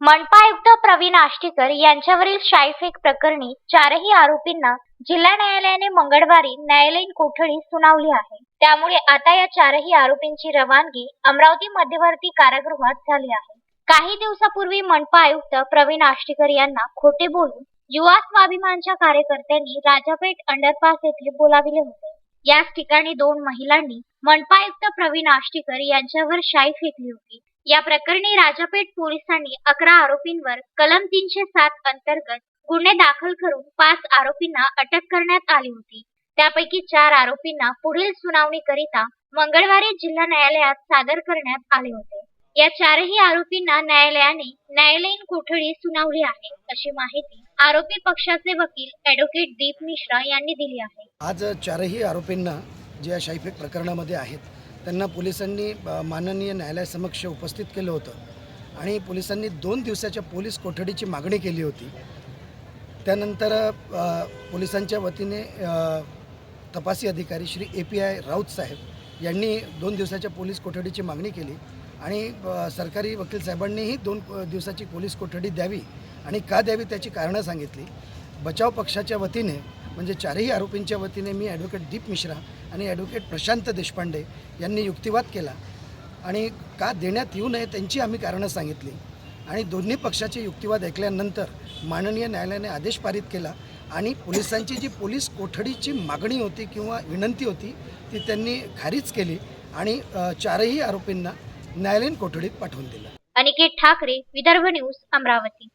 मनपा आयुक्त प्रवीण आष्टीकर यांच्यावरील शाईफेक प्रकरणी चारही आरोपींना जिल्हा न्यायालयाने मंगळवारी न्यायालयीन कोठडी सुनावली आहे. त्यामुळे आता या चारही आरोपींची रवानगी अमरावती मध्यवर्ती कारागृहात झाली आहे. काही दिवसापूर्वी मनपा आयुक्त प्रवीण आष्टीकर यांना खोटे बोलून युवा स्वाभिमानच्या कार्यकर्त्यांनी राजापेठ अंडरपास येथे बोलाविले होते. याच ठिकाणी दोन महिलांनी मनपा आयुक्त प्रवीण आष्टीकर यांच्यावर शाई फेकली होती. या प्रकरणी राजापेठ पोलिसांनी अकरा आरोपींवर कलम तीनशे सात अंतर्गत गुन्हे दाखल करून पाच आरोपींना अटक करण्यात आली होती. त्यापैकी चार आरोपींना पुढील सुनावणीकरिता मंगळवारी जिल्हा न्यायालयात सादर करण्यात आले होते. या चारही आरोपींना न्यायालयाने न्यायालयीन कोठडी सुनावली आहे अशी माहिती आरोपी पक्षाचे वकील ॲडव्होकेट दीप मिश्रा यांनी दिली आहे. आज चारही आरोपींना जे या शाईफेक प्रकरणामध्ये आहेत त्यांना पोलिसांनी माननीय न्यायालयासमक्ष उपस्थित केलं होतं. आणि पोलिसांनी दोन दिवसाच्या पोलीस कोठडीची मागणी केली होती. त्यानंतर पोलिसांच्या वतीने तपासी अधिकारी Shri A P I Raut साहेब यांनी दोन दिवसाच्या पोलीस कोठडीची मागणी केली. आणि सरकारी वकील साहेबांनीही दोन दिवसाची पोलीस कोठडी द्यावी आणि का द्यावी त्याची कारणं सांगितली. बचाव पक्षाच्या वतीने म्हणजे चारही आरोपींच्या वतीने मी ॲडव्होकेट दीप मिश्रा आणि ॲडव्होकेट प्रशांत देशपांडे यांनी युक्तिवाद केला आणि का देण्यात येऊ नये त्यांची आम्ही कारणं सांगितली. आणि दोन्ही पक्षाचे युक्तिवाद ऐकल्यानंतर माननीय न्यायालयाने आदेश पारित केला आणि पोलिसांची जी पोलीस कोठडीची मागणी होती किंवा विनंती होती ती त्यांनी खारीज केली आणि चारही आरोपींना न्यायालयीन कोठडीत पाठवून दिलं. अनिकेत ठाकरे विदर्भ न्यूज अमरावती.